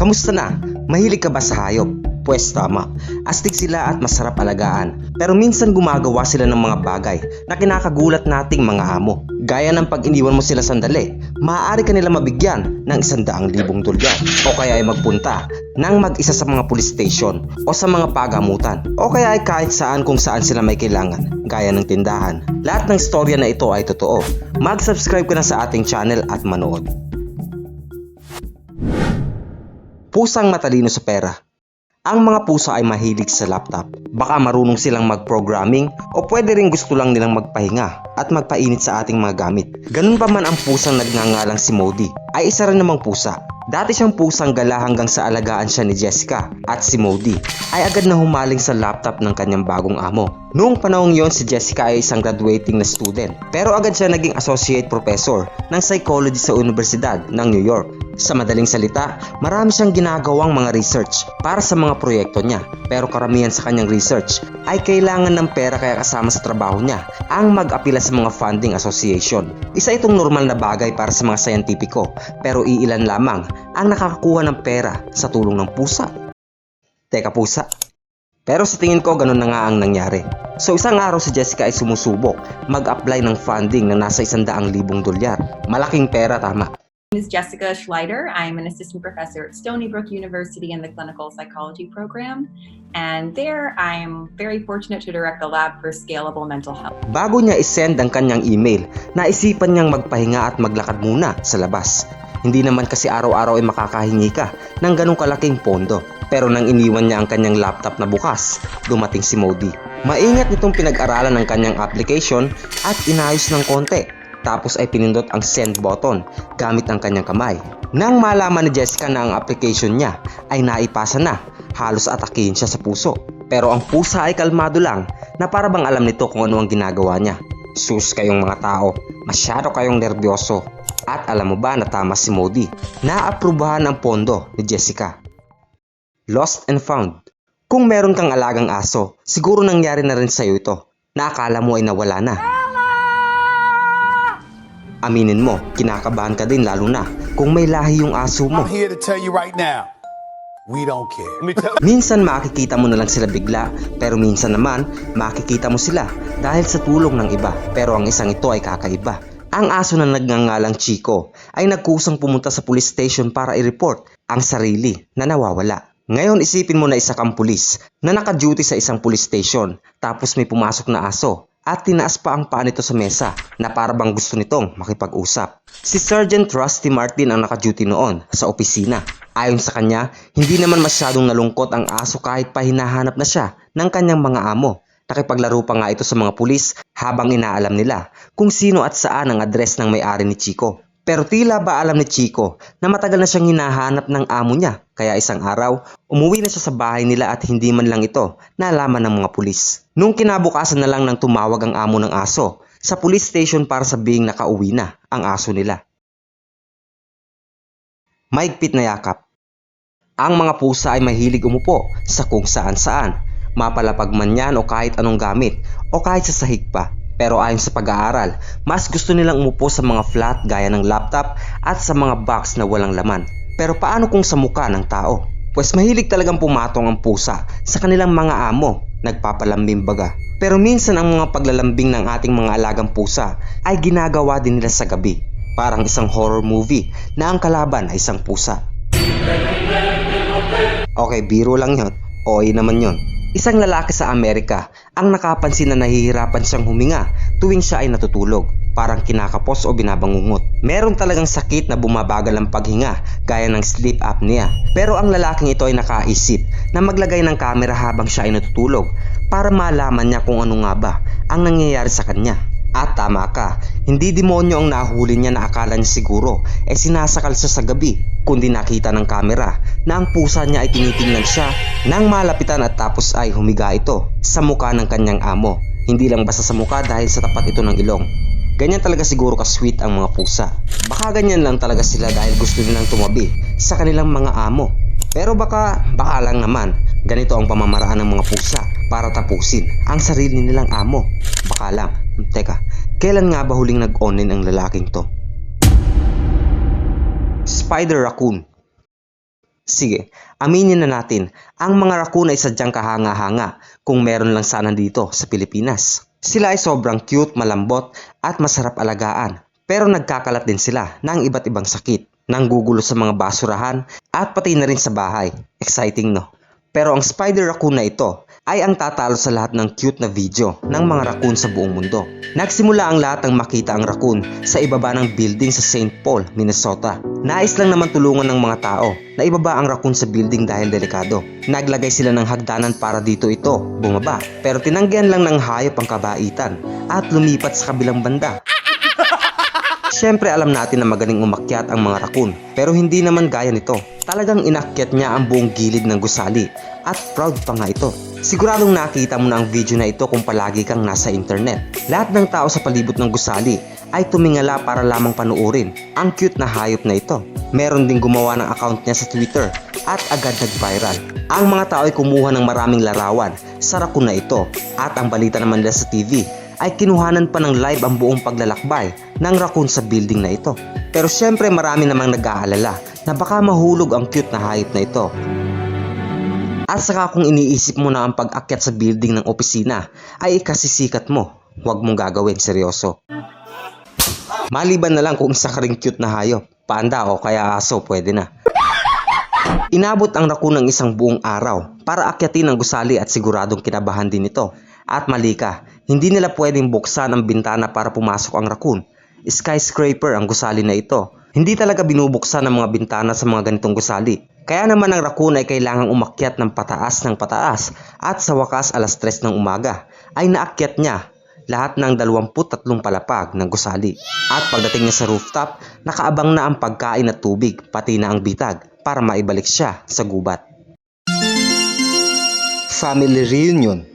Kamusta na? Mahilig ka ba sa hayop? Pwes tama. Astig sila at masarap alagaan. Pero minsan gumagawa sila ng mga bagay na kinakagulat nating mga amo. Gaya ng pag iniwan mo sila sandali, maaari ka nila mabigyan ng isandaang libong dolyar. O kaya ay magpunta ng mag-isa sa mga police station o sa mga pagamutan. O kaya ay kahit saan kung saan sila may kailangan, gaya ng tindahan. Lahat ng storya na ito ay totoo. Mag-subscribe ka na sa ating channel at manood. Pusang matalino sa pera. Ang mga pusa ay mahilig sa laptop. Baka marunong silang mag-programming o pwede rin gusto lang nilang magpahinga at magpainit sa ating mga gamit. Ganun pa man ang pusang nagngangalang si Modi ay isa rin namang pusa. Dati siyang pusang gala hanggang sa alagaan siya ni Jessica at si Modi ay agad na humaling sa laptop ng kanyang bagong amo. Noong panahong yon si Jessica ay isang graduating na student pero agad siya naging associate professor ng psychology sa Universidad ng New York. Sa madaling salita, marami siyang ginagawang mga research para sa mga proyekto niya. Pero karamihan sa kanyang research ay kailangan ng pera kaya kasama sa trabaho niya ang mag-apila sa mga funding association. Isa itong normal na bagay para sa mga sayantipiko pero iilan lamang ang nakakakuha ng pera sa tulong ng pusa. Teka pusa, pero sa tingin ko ganun na nga ang nangyari. So isang araw si Jessica ay sumusubok mag-apply ng funding na nasa isandaang libong dolyar. Malaking pera tama. My name is Jessica Schleider. I'm an assistant professor at Stony Brook University in the clinical psychology program. And there, I'm very fortunate to direct the lab for scalable mental health. Bago niya isend ang kanyang email, naisipan niyang magpahinga at maglakad muna sa labas. Hindi naman kasi araw-araw ay makakahingi ka ng ganong kalaking pondo. Pero nang iniwan niya ang kanyang laptop na bukas, dumating si Modi. Maingat nitong pinag-aralan ng kanyang application at inayos ng konti. Tapos ay pinindot ang send button gamit ang kanyang kamay. Nang malaman ni Jessica na ang application niya ay naipasa na, halos atakihin siya sa puso. Pero ang pusa ay kalmado lang na para bang alam nito kung ano ang ginagawa niya. Sus kayong mga tao, masyado kayong nervyoso. At alam mo ba na tama si Modi? Naaprubahan ang pondo ni Jessica. Lost and found. Kung meron kang alagang aso, siguro nangyari na rin sa'yo ito. Naakala mo ay nawala na. Aminin mo, kinakabahan ka din lalo na kung may lahi yung aso mo. I'm here to tell you right now, we don't care. Minsan makikita mo na lang sila bigla, pero minsan naman makikita mo sila dahil sa tulong ng iba. Pero ang isang ito ay kakaiba. Ang aso na nagngangalang Chico ay nagkusang pumunta sa police station para i-report ang sarili na nawawala. Ngayon isipin mo na isa kang pulis na naka-duty sa isang police station tapos may pumasok na aso at tinaas pa ang paa nito sa mesa na para bang gusto nitong makipag-usap. Si Sergeant Rusty Martin ang naka-duty noon sa opisina. Ayon sa kanya, hindi naman masyadong nalungkot ang aso kahit pa hinahanap na siya ng kanyang mga amo. Nakipaglaro pa nga ito sa mga pulis habang inaalam nila kung sino at saan ang address ng may-ari ni Chico. Pero tila ba alam ni Chico na matagal na siyang hinahanap ng amo niya kaya isang araw umuwi na siya sa bahay nila at hindi man lang ito nalaman ng mga pulis. Nung kinabukasan na lang nang tumawag ang amo ng aso sa police station para sabihing nakauwi na ang aso nila. Maigpit na yakap. Ang mga pusa ay mahilig umupo sa kung saan saan, mapalapag man yan o kahit anong gamit o kahit sa sahig pa. Pero ayon sa pag-aaral, mas gusto nilang umupo sa mga flat gaya ng laptop at sa mga box na walang laman. Pero paano kung sa muka ng tao? Pues mahilig talagang pumatong ang pusa sa kanilang mga amo, nagpapalambing baga. Pero minsan ang mga paglalambing ng ating mga alagang pusa ay ginagawa din nila sa gabi. Parang isang horror movie na ang kalaban ay isang pusa. Okay, biro lang yon. OA naman yon. Isang lalaki sa Amerika ang nakapansin na nahihirapan siyang huminga tuwing siya ay natutulog. Parang kinakapos o binabangungot. Meron talagang sakit na bumabagal ang paghinga gaya ng sleep apnea. Pero ang lalaking ito ay nakaisip na maglagay ng kamera habang siya ay natutulog para malaman niya kung ano nga ba ang nangyayari sa kanya. At tama ka, hindi demonyo ang nahuli niya na akala niya siguro ay sinasakal siya sa gabi, kundi nakita ng kamera na ang pusa niya ay tinitingnan siya nang malapitan at tapos ay humiga ito sa muka ng kanyang amo. Hindi lang basta sa muka dahil sa tapat ito ng ilong. Ganyan talaga siguro ka-sweet ang mga pusa. Baka ganyan lang talaga sila dahil gusto nilang tumabi sa kanilang mga amo. Pero baka, baka lang naman, ganito ang pamamaraan ng mga pusa para tapusin ang sarili nilang amo. Baka lang. Teka, kailan nga ba huling nag-online ang lalaking to? Spider Raccoon Sige, aminin na natin, ang mga raccoon ay sadyang kahanga-hanga kung meron lang sana dito sa Pilipinas. Sila ay sobrang cute, malambot at masarap alagaan. Pero nagkakalat din sila ng iba't ibang sakit, nanggugulo sa mga basurahan at pati na rin sa bahay. Exciting no? Pero ang spider raccoon na ito ay ang tatalo sa lahat ng cute na video ng mga raccoon sa buong mundo. Nagsimula ang lahat ng makita ang raccoon sa ibaba ng building sa St. Paul, Minnesota. Nais lang naman tulungan ng mga tao na ibaba ang raccoon sa building dahil delikado. Naglagay sila ng hagdanan para dito ito bumaba pero tinanggihan lang ng hayop ang kabaitan at lumipat sa kabilang banda. Siyempre alam natin na magaling umakyat ang mga raccoon pero hindi naman gaya nito. Talagang inakyat niya ang buong gilid ng gusali at proud pa nga ito. Siguradong nakita mo na ang video na ito kung palagi kang nasa internet. Lahat ng tao sa palibot ng gusali ay tumingala para lamang panuorin ang cute na hayop na ito. Meron ding gumawa ng account niya sa Twitter at agad nag-viral. Ang mga tao ay kumuha ng maraming larawan sa raccoon na ito at ang balita naman nila sa TV ay kinuhanan pa ng live ang buong paglalakbay ng raccoon sa building na ito. Pero syempre marami namang nag-aalala na baka mahulog ang cute na hayop na ito. At saka kung iniisip mo na ang pag-akyat sa building ng opisina ay ikasisikat mo, huwag mong gagawin seryoso. Maliban na lang kung isa ka cute na hayop, panda o kaya aso pwede na. Inabot ang raccoon ng isang buong araw para akyatin ang gusali at siguradong kinabahan din ito. At mali ka, hindi nila pwedeng buksan ang bintana para pumasok ang raccoon. Skyscraper ang gusali na ito. Hindi talaga binubuksan ang mga bintana sa mga ganitong gusali. Kaya naman ang raccoon ay kailangang umakyat ng pataas ng pataas at sa wakas alas 3 ng umaga ay naakyat niya lahat ng 23 palapag ng gusali. At pagdating niya sa rooftop, nakaabang na ang pagkain at tubig pati na ang bitag para maibalik siya sa gubat. Family Reunion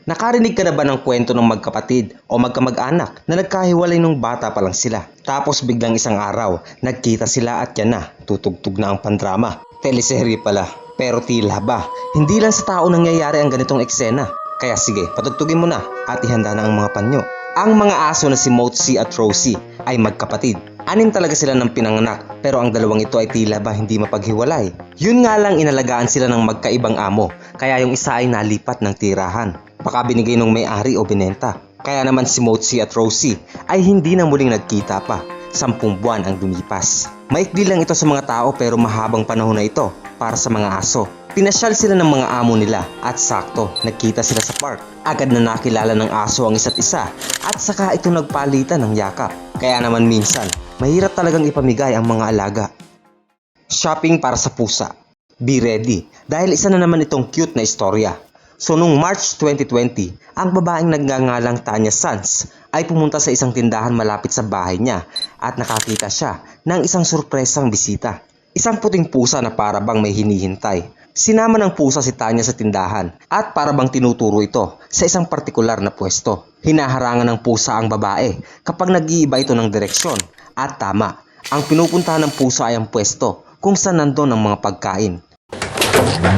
Nakarinig ka na ba ng kwento ng magkapatid o magkamag-anak na nagkahiwalay nung bata pa lang sila? Tapos biglang isang araw, nagkita sila at yan na, tutugtog na ang pandrama. Teleserye pala. Pero tila ba, hindi lang sa tao nangyayari ang ganitong eksena. Kaya sige, patugtugin mo na at ihanda na ang mga panyo. Ang mga aso na si Motsi at Rosie ay magkapatid. Anim talaga sila ng pinanganak pero ang dalawang ito ay tila ba hindi mapaghiwalay. Yun nga lang inalagaan sila ng magkaibang amo kaya yung isa ay nalipat ng tirahan. Baka binigay ng may-ari o binenta. Kaya naman si Motsi at Rosie ay hindi na muling nagkita pa. Sampung buwan ang lumipas. Maikli lang ito sa mga tao pero mahabang panahon na ito para sa mga aso. Pinasyal sila ng mga amo nila at sakto nagkita sila sa park. Agad na nakilala ng aso ang isa't isa at saka ito nagpalitan ng yakap. Kaya naman minsan, mahirap talagang ipamigay ang mga alaga. Shopping para sa pusa. Be ready dahil isa na naman itong cute na istorya. So noong March 2020, ang babaeng nagngangalang Tanya Sanz ay pumunta sa isang tindahan malapit sa bahay niya at nakakita siya ng isang surpresang bisita. Isang puting pusa na para bang may hinihintay. Sinama ng pusa si Tanya sa tindahan at para bang tinuturo ito sa isang partikular na pwesto. Hinaharangan ng pusa ang babae kapag nag-iiba ito ng direksyon. At tama, ang pinupuntahan ng pusa ay ang pwesto kung saan nandun ang mga pagkain.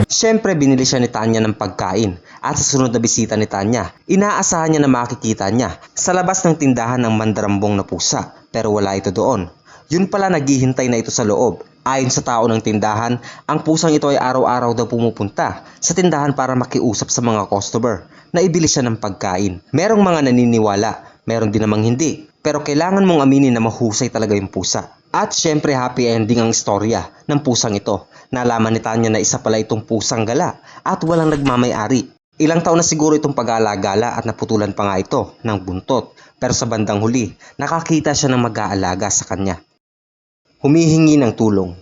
Siyempre binili siya ni Tanya ng pagkain at sa sunod na bisita ni Tanya, inaasahan niya na makikita niya sa labas ng tindahan ng mandarambong na pusa pero wala ito doon. Yun pala naghihintay na ito sa loob. Ayon sa tao ng tindahan, ang pusang ito ay araw-araw daw pumupunta sa tindahan para makiusap sa mga customer na ibili siya ng pagkain. Merong mga naniniwala, meron din namang hindi. Pero kailangan mong aminin na mahusay talaga yung pusa. At syempre happy ending ang istorya ng pusang ito. Nalaman ni Tanya na isa pala itong pusang gala at walang nagmamay-ari. Ilang taon na siguro itong pag-aalagala at naputulan pa nga ito ng buntot. Pero sa bandang huli, nakakita siya ng mag-aalaga sa kanya. Humihingi ng tulong.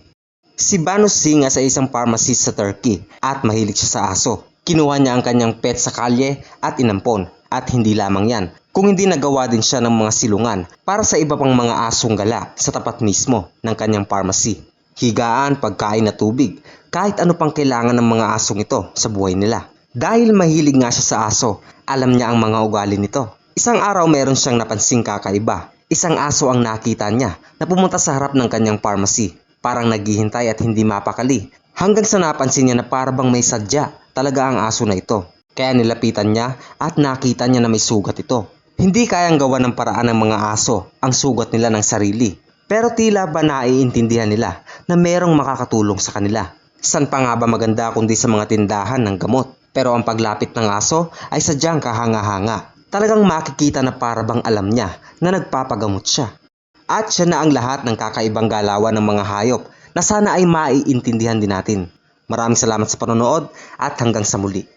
Si Banos Singa sa isang pharmacist sa Turkey at mahilig siya sa aso. Kinuha niya ang kanyang pet sa kalye at inampon. At hindi lamang yan, kung hindi nagawa din siya ng mga silungan para sa iba pang mga asong gala sa tapat mismo ng kanyang pharmacy. Higaan, pagkain at tubig, kahit ano pang kailangan ng mga asong ito sa buhay nila. Dahil mahilig nga siya sa aso, alam niya ang mga ugali nito. Isang araw meron siyang napansing kakaiba. Isang aso ang nakita niya na pumunta sa harap ng kanyang pharmacy. Parang naghihintay at hindi mapakali. Hanggang sa napansin niya na parabang may sadya talaga ang aso na ito. Kaya nilapitan niya at nakita niya na may sugat ito. Hindi kayang gawa ng paraan ng mga aso ang sugat nila ng sarili. Pero tila ba naiintindihan nila na merong makakatulong sa kanila. San pa nga ba maganda kundi sa mga tindahan ng gamot? Pero ang paglapit ng aso ay sadyang kahanga-hanga. Talagang makikita na para bang alam niya na nagpapagamot siya. At siya na ang lahat ng kakaibang galawan ng mga hayop na sana ay maiintindihan din natin. Maraming salamat sa panonood at hanggang sa muli.